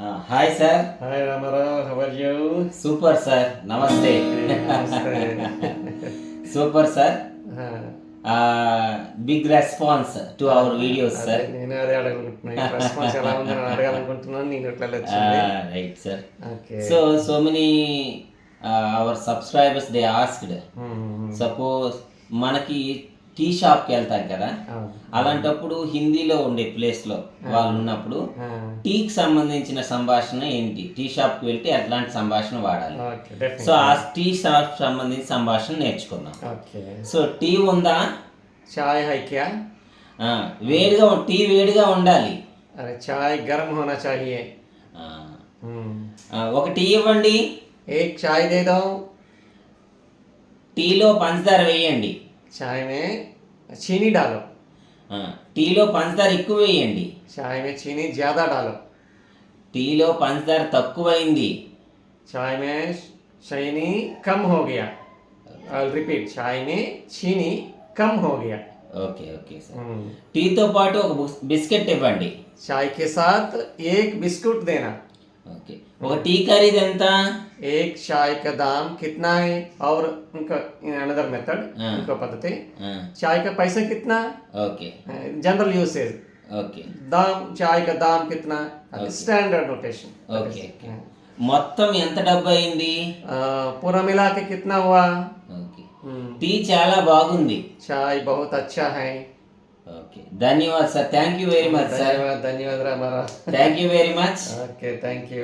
Hi sir. Hi Ramarao how are you super sir నమస్తే. Super sir. Big response to our videos sir. నేను అదే అడగనుకుంటున్నాను రెస్పాన్స్ ఎలా ఉందని అడగాలనుకుంటున్నాను నేను ఇట్లా right sir so so many our subscribers they asked suppose మనకి టీ షాప్కి వెళ్తారు కదా? అలాంటప్పుడు హిందీలో ఉండే ప్లేస్లో వాళ్ళు ఉన్నప్పుడు టీకి సంబంధించిన సంభాషణ ఏంటి? టీ షాప్కి వెళ్తే ఎట్లాంటి సంభాషణ వాడాలి. సో ఆ టీ షాప్ సంబంధించిన సంభాషణ నేర్చుకుందాం. సో టీ ఉందా? చాయ్ హైక్యా? వేడిగా టీ వేడిగా ఉండాలి. అరే చాయ్ గరం హోనా చాహియే ఒక టీ ఇవ్వండి. ఏ చాయ్ దేదాం? టీలో పంచదార వేయండి. చాయ్ మే చీనీ డాలో. టీలో పంచదార ఎక్కువ వేయండి చాయ్ మే చీనీ జ్యాదా డాలో. టీలో పంచదార తక్కువైంది. చాయ్ మే చైనీ కమ్ హో గయా. రిపీట్ చాయ్ మే చీనీ కమ్ హో గయా. Okay okay hmm. టీతో పాటు ఒక బిస్కెట్ ఇవ్వండి. చాయ్ కే సాత్ ఏక్ బిస్కుట్ దేనా? ఓకే. ఒక టీ ఖరీదు ఎంత? एक चाय का दाम कितना है और उनका अनदर मेथड हाँ। उनका पद्धति ఆ, चाय का पैसा कितना ఓకే जनरल यूसेज ఓకే दाम चाय का दाम कितना स्टैंडर्ड नोटेशन ఓకే ఓకే మొత్తం ఎంత డబ్బు అయింది पूरा मिला के कितना हुआ ఓకే हम्म, టీ చాలా బాగుంది चाय बहुत अच्छा है okay ధన్యవాద్ sir thank you very much sir धन्यवाद धन्यवाद हमारा thank you very much okay thank you